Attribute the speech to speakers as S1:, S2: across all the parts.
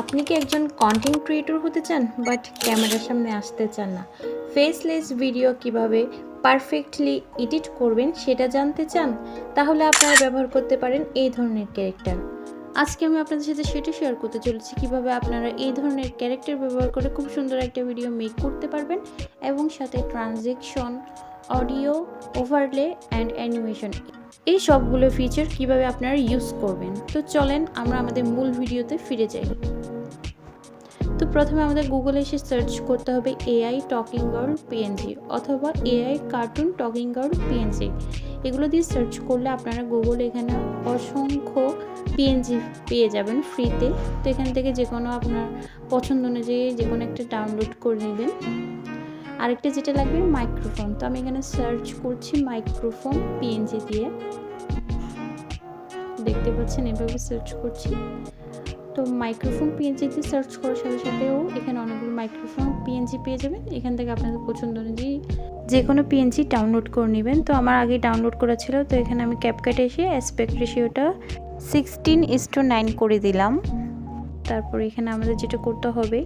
S1: আপনি কি একজন কন্টেন্ট ক্রিয়েটর হতে চান বাট ক্যামেরার সামনে আসতে চান না? ফেসলেস ভিডিও কীভাবে পারফেক্টলি এডিট করবেন, সেটা জানতে চান? তাহলে আপনারা ব্যবহার করতে পারেন এই ধরনের ক্যারেক্টার আজকে আমি আপনাদের সাথে সেটা শেয়ার করতে চলেছি কীভাবে আপনারা এই ধরনের ক্যারেক্টার ব্যবহার করে খুব সুন্দর একটা ভিডিও মেক করতে পারবেন এবং সাথে transition audio overlay and animation এই সবগুলো ফিচার কীভাবে আপনারা ইউজ করবেন। তো চলেন আমরা আমাদের মূল ভিডিওতে ফিরে যাই। তো প্রথমে আমাদের গুগলে এসে সার্চ করতে হবে এআই টকিং গার্ল পিএনজি অথবা AI cartoon talking girl PNG এগুলো দিয়ে সার্চ করলে আপনারা গুগল এখানে অসংখ্য পিএনজি পেয়ে যাবেন ফ্রিতে তো এখান থেকে যে কোনো আপনার পছন্দ অনুযায়ী যে কোনো একটা ডাউনলোড করে নেবেন। আরেকটা যেটা লাগবে মাইক্রোফোন তো আমি এখানে সার্চ করছি মাইক্রোফোন পিএনজি দিয়ে। দেখতে পাচ্ছেন, এভাবে সার্চ করছি। তো মাইক্রোফোন পিএনজিতে সার্চ করার সাথে সাথেও এখানে অনেকগুলো মাইক্রোফোন পিএনজি পেয়ে যাবেন। এখান থেকে আপনাদের পছন্দ অনুযায়ী যে কোনো পিএনজি ডাউনলোড করে নেবেন। তো আমার আগে ডাউনলোড করা ছিল। তো এখানে আমি ক্যাপকাটে এসে অ্যাসপেক্ট রেশিওটা সিক্সটিন ইস টু নাইন করে দিলাম। তারপর এখানে আমাদের যেটা করতে হবে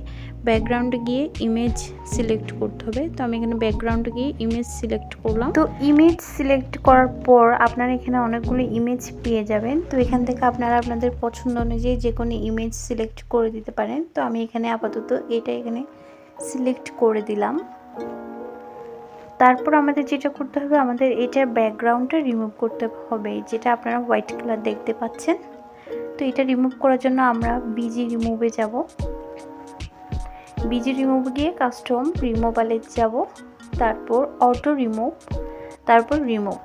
S1: ব্যাকগ্রাউন্ডে গিয়ে ইমেজ সিলেক্ট করতে হবে। তো আমি এখানে ব্যাকগ্রাউন্ডে গিয়ে ইমেজ সিলেক্ট করলাম। তো ইমেজ সিলেক্ট করার পর আপনারা এখানে অনেকগুলো ইমেজ পেয়ে যাবেন। তো এখান থেকে আপনারা আপনাদের পছন্দ অনুযায়ী যে কোনো ইমেজ সিলেক্ট করে দিতে পারেন। তো আমি এখানে আপাতত এটা এখানে সিলেক্ট করে দিলাম। তারপর আমাদের যেটা করতে হবে, আমাদের এটার ব্যাকগ্রাউন্ডটা রিমুভ করতে হবে, যেটা আপনারা হোয়াইট কালার দেখতে পাচ্ছেন। তো এটা রিমুভ করার জন্য আমরা বিজি রিমুভে যাব। বিজি রিমুভ গিয়ে কাস্টম রিমুভালে যাব। তারপর অটো রিমুভ তারপর রিমুভ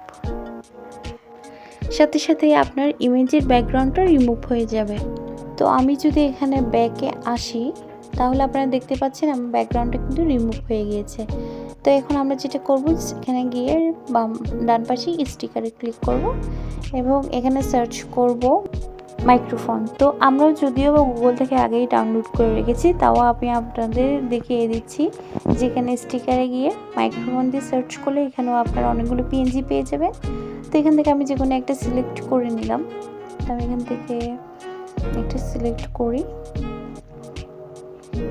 S1: সাথে সাথে আপনার ইমেজের ব্যাকগ্রাউন্ডটা রিমুভ হয়ে যাবে। তো আমি যদি এখানে ব্যাকে আসি, তাহলে আপনারা দেখতে পাচ্ছেন আমার ব্যাকগ্রাউন্ডটা কিন্তু রিমুভ হয়ে গিয়েছে। তো এখন আমরা যেটা করব, এখানে গিয়ে বাম, ডান পাশে স্টিকারে ক্লিক করব এবং এখানে সার্চ করব। মাইক্রোফোন। তো আমরা যদিও বা গুগল থেকে আগেই ডাউনলোড করে রেখেছি, তাও আমি আপনাদের দেখিয়ে দিচ্ছি। যেখানে স্টিকারে গিয়ে মাইক্রোফোন দিয়ে সার্চ করলে এখানেও আপনারা অনেকগুলো পিএনজি পেয়ে যাবেন। তো এখান থেকে আমি যে কোনো একটা সিলেক্ট করে নিলাম। তো আমি এখান থেকে একটা সিলেক্ট করি।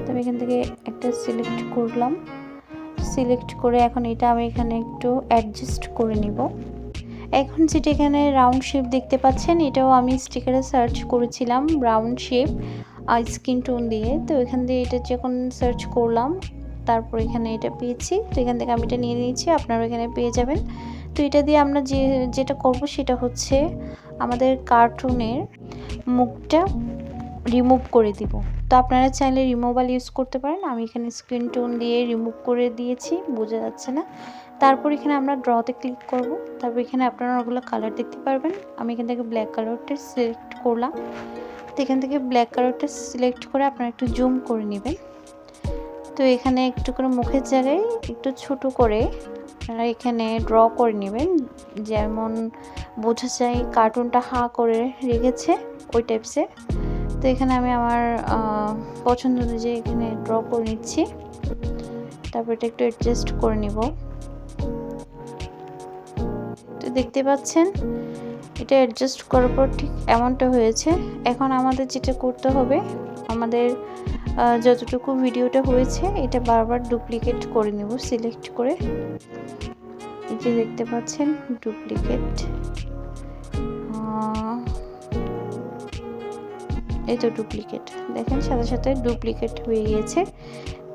S1: তো আমি এখান থেকে একটা সিলেক্ট করলাম। সিলেক্ট করে এখন এটা আমি এখানে একটু অ্যাডজাস্ট করে নিব। এখন যেটা এখানে রাউন্ড শেপ দেখতে পাচ্ছেন, এটাও আমি স্টিকারে সার্চ করেছিলাম রাউন্ড শেপ স্কিন টোন দিয়ে। তো এখান দিয়ে এটা যখন সার্চ করলাম, তারপর এখানে এটা পেয়েছি। তো এখান থেকে আমি এটা নিয়ে নিয়েছি আপনারা এখানে পেয়ে যাবেন। তো এটা দিয়ে আমরা যে, যেটা করব সেটা হচ্ছে আমাদের কার্টুনের মুখটা রিমুভ করে দিব। তো আপনারা চাইলে রিমুভাল ইউজ করতে পারেন। আমি এখানে স্ক্রিন টোন দিয়ে রিমুভ করে দিয়েছি, বোঝা যাচ্ছে না। তারপর এখানে আমরা ড্রতে ক্লিক করব। তারপর এখানে আপনারা ওগুলো কালার দেখতে পারবেন। আমি এখান থেকে ব্ল্যাক কালারটা সিলেক্ট করলাম। তো এখান থেকে ব্ল্যাক কালারটা সিলেক্ট করে আপনারা একটু জুম করে নেবেন। তো এখানে একটু করে মুখের জায়গায় একটু ছোট করে আপনারা এখানে ড্র করে নেবেন। যেমন বোঝা যায় কার্টুনটা হা করে রেখেছে ওই টাইপসে তো এখানে আমি আমার পছন্দ অনুযায়ী এখানে ড্র করে নিচ্ছি। তারপর এটা একটু অ্যাডজাস্ট করে নিব। দেখতে পাচ্ছেন, এটা অ্যাডজাস্ট করার পর ঠিক এমনটা হয়েছে। এখন আমাদের যেটা করতে হবে, আমাদের যতটুকু ভিডিওটা হয়েছে, এটা বারবার ডুপ্লিকেট করে নেব সিলেক্ট করে। এই যে দেখতে পাচ্ছেন ডুপ্লিকেট এই তো ডুপ্লিকেট দেখেন, সাথে সাথে ডুপ্লিকেট হয়ে গিয়েছে।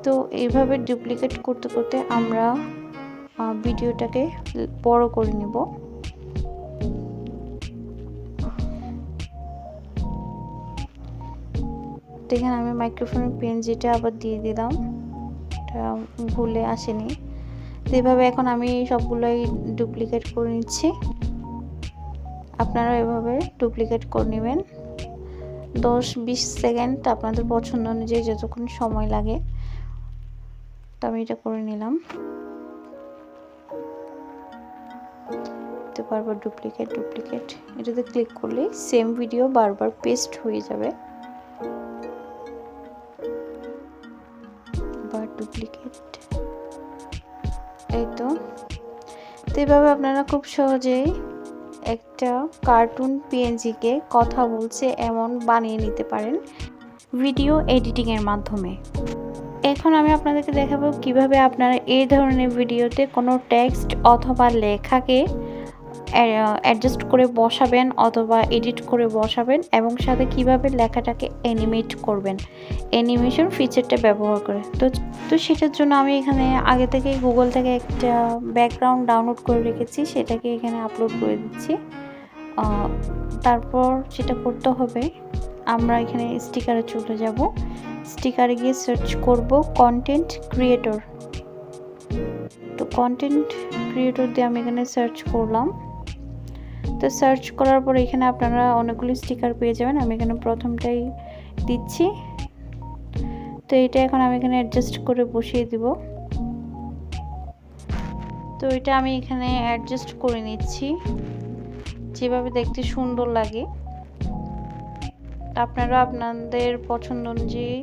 S1: তো এইভাবে ডুপ্লিকেট করতে করতে আমরা ভিডিওটাকে বড় করে নেব। তো এখানে আমি মাইক্রোফোনের পেন যেটা আবার দিয়ে দিলাম। এটা ভুলে আসেনি। তো এইভাবে এখন আমি সবগুলোই ডুপ্লিকেট করে নিচ্ছি। আপনারা এভাবে ডুপ্লিকেট করে নেবেন। দশ বিশ সেকেন্ড আপনাদের পছন্দ অনুযায়ী যতক্ষণ সময় লাগে। তো আমি এটা করে নিলাম। বারবার ডুপ্লিকেট ডুপ্লিকেট। এটাতে ক্লিক করলে সেম ভিডিও বারবার পেস্ট হয়ে যাবে। বা ডুপ্লিকেট এই তো। এইভাবে আপনারা খুব সহজেই একটা কার্টুন পিএনজিকে কথা বলছে, এমন বানিয়ে নিতে পারেন ভিডিও এডিটিংয়ের মাধ্যমে। এখন আমি আপনাদেরকে দেখাবো কীভাবে আপনারা এই ধরনের ভিডিওতে কোনো টেক্সট অথবা লেখাকে অ্যাডজাস্ট করে বসাবেন অথবা এডিট করে বসাবেন এবং সাথে কীভাবে লেখাটাকে অ্যানিমেট করবেন। অ্যানিমেশন ফিচারটা ব্যবহার করে। তো তো সেটার জন্য আমি এখানে আগে থেকে গুগল থেকে একটা ব্যাকগ্রাউন্ড ডাউনলোড করে রেখেছি, সেটাকে এখানে আপলোড করে দিচ্ছি। তারপর যেটা করতে হবে, আমরা এখানে স্টিকারে চলে যাব। স্টিকারে গিয়ে সার্চ করব কন্টেন্ট ক্রিয়েটর তো কন্টেন্ট ক্রিয়েটর দিয়ে আমি এখানে সার্চ করলাম। তো সার্চ করার পর এখানে আপনারা অনেকগুলি স্টিকার পেয়ে যাবেন। আমি এখানে প্রথমটাই দিচ্ছি। তো এটা এখন আমি এখানে অ্যাডজাস্ট করে বসিয়ে দিব। তো এটা আমি এখানে অ্যাডজাস্ট করে নিচ্ছি। যেভাবে দেখতে সুন্দর লাগে। আপনারা আপনাদের পছন্দ অনুযায়ী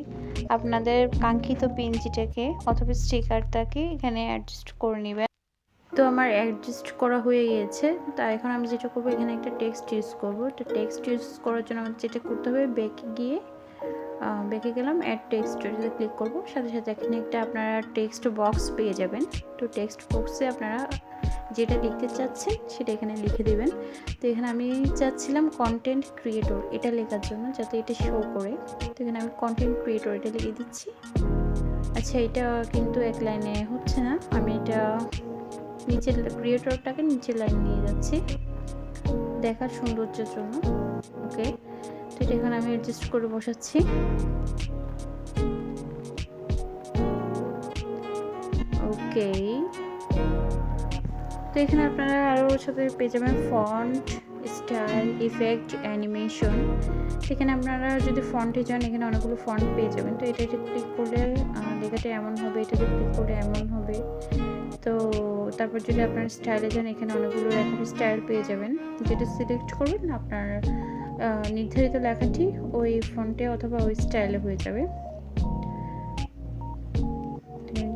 S1: আপনাদের কাঙ্ক্ষিত পিঞ্চিটাকে অথবা স্টিকারটাকে এখানে অ্যাডজাস্ট করে নেবেন। তো আমার অ্যাডজাস্ট করা হয়ে গিয়েছে। তা এখন আমি যেটা করব, এখানে একটা টেক্সট ইউজ করব। তো টেক্সট ইউজ করার জন্য আমার যেটা করতে হবে ব্যাকে গিয়ে ব্যাকে গেলাম অ্যাড টেক্সট ক্লিক করব। সাথে সাথে এখানে একটা আপনারা টেক্সট বক্স পেয়ে যাবেন। তো টেক্সট বক্সে আপনারা যেটা লিখতে চাচ্ছেন, সেটা এখানে লিখে দেবেন। তো এখানে আমি চাচ্ছিলাম কন্টেন্ট ক্রিয়েটর এটা লেখার জন্য, যাতে এটা শো করে। তো এখানে আমি কন্টেন্ট ক্রিয়েটর এটা লিখে দিচ্ছি। আচ্ছা এটা কিন্তু এক লাইনে হচ্ছে না। আমি এটা নিচের ক্রিয়েটরটাকে নিচের লাইন নিয়ে যাচ্ছি। দেখার সৌন্দর্যের জন্য। ওকে তো এটা এখানে আমি অ্যাডজাস্ট করে বসাচ্ছি। ওকে তো এখানে আপনারা আরও সাথে পেয়ে যাবেন ফন্ট স্টাইল ইফেক্ট অ্যানিমেশন সেখানে আপনারা যদি ফন্টে যান এখানে অনেকগুলো ফন্ট পেয়ে যাবেন। তো এটা ক্লিক করলে লেখাটা এমন হবে এটাতে ক্লিক করলে এমন হবে। তো তারপর যদি আপনার স্টাইলে যান, এখানে অনেকগুলো লেখার স্টাইল পেয়ে যাবেন। যেটা সিলেক্ট করবেন আপনার নির্ধারিত লেখাটি ওই ফন্টে অথবা ওই স্টাইলে হয়ে যাবে।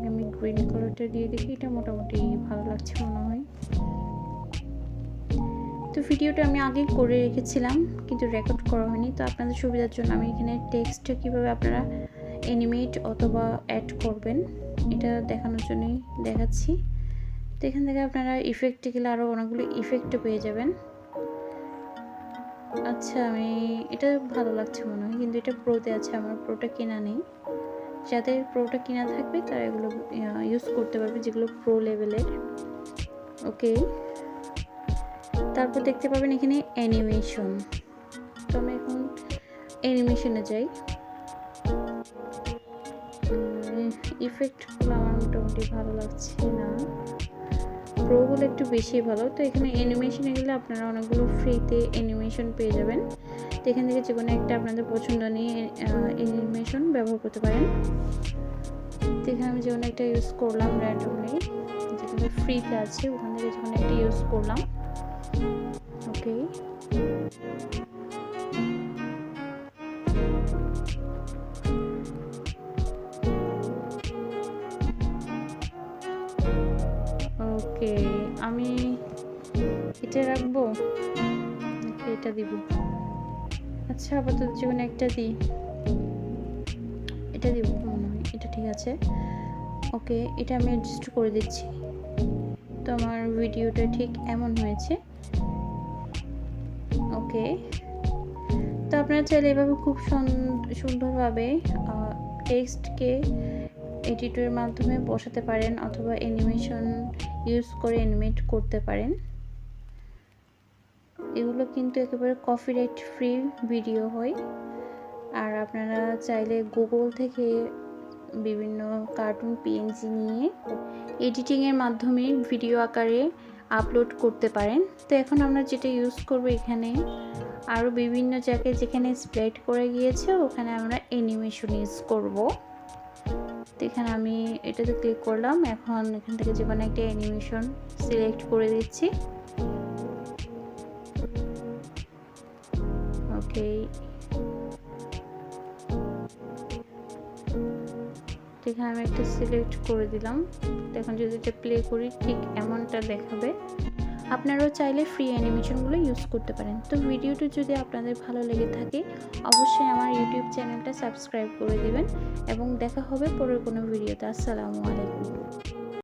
S1: আমি গ্রিন কালারটা দিয়ে দেখি, এটা মোটামুটি ভালো লাগছে মনে হয়। তো ভিডিওটা আমি আগেই করে রেখেছিলাম, কিন্তু রেকর্ড করা হয়নি। তো আপনাদের সুবিধার জন্য আমি এখানে টেক্সটটা কীভাবে আপনারা অ্যানিমেট অথবা অ্যাড করবেন, এটা দেখানোর জন্যই দেখাচ্ছি। তো এখান থেকে আপনারা ইফেক্টে গেলে আরও অনেকগুলো ইফেক্টও পেয়ে যাবেন। আচ্ছা আমি, এটা ভালো লাগছে মনে হয়, কিন্তু এটা প্রোতে আছে, আমার প্রোটা কেনা নেই। যাদের প্রোটা কেনা থাকবে, তারা এগুলো ইউজ করতে পারবে, যেগুলো প্রো লেভেলের ওকে তারপর দেখতে পাবেন এখানে অ্যানিমেশন তো আমি এখন অ্যানিমেশনে যাই। ইফেক্টগুলো আমার মোটামুটি ভালো লাগছে না। প্রোগুলো একটু বেশি ভালো। তো এখানে অ্যানিমেশনে গেলে আপনারা অনেকগুলো ফ্রিতে অ্যানিমেশন পেয়ে যাবেন। তো এখান থেকে যে কোনো একটা আপনাদের পছন্দ নিয়ে অ্যানিমেশন ব্যবহার করতে পারেন। তো এখানে আমি যে কোনো একটা ইউজ করলাম র্যান্ডমলি যেগুলো ফ্রিতে আছে, ওখান থেকে যে কোনো একটা ইউজ করলাম। ওকে ওকে, আমি এটা রাখব? এটা দিব। আচ্ছা আপাতত জীবন একটা দিই এটা দিব? এটা ঠিক আছে। ওকে, এটা আমি অ্যাডজাস্ট করে দিচ্ছি। তো আমার ভিডিওটা ঠিক এমন হয়েছে। ওকে। তো আপনারা চাইলে এভাবে খুব সুন্দরভাবে টেক্সটকে এডিটরের মাধ্যমে বসাতে পারেন অথবা অ্যানিমেশন ইউজ করে অ্যানিমেট করতে পারেন। এগুলো কিন্তু একেবারে কপিরাইট ফ্রি ভিডিও হয়। আর আপনারা চাইলে গুগল থেকে বিভিন্ন কার্টুন পিএনজি নিয়ে এডিটিংয়ের মাধ্যমে ভিডিও আকারে আপলোড করতে পারেন। তো এখন আমরা যেটা ইউজ করব এখানে আরও বিভিন্ন জায়গায় যেখানে স্প্রেড করে গিয়েছে, ওখানে আমরা অ্যানিমেশন ইউজ করব। তো এখানে আমি এটাতে ক্লিক করলাম। এখন এখান থেকে যে কোনো একটা অ্যানিমেশন সিলেক্ট করে দিচ্ছি। ওকে এখানে আমি একটা সিলেক্ট করে দিলাম। এখন যদি এটা প্লে করি, ঠিক এমনটা দেখাবে। আপনারাও চাইলে ফ্রি অ্যানিমেশনগুলো ইউজ করতে পারেন। তো ভিডিওটি যদি আপনাদের ভালো লেগে থাকে, অবশ্যই আমার ইউটিউব চ্যানেলটা সাবস্ক্রাইব করে দেবেন এবং দেখা হবে পরের কোনো ভিডিওতে আসসালামু আলাইকুম।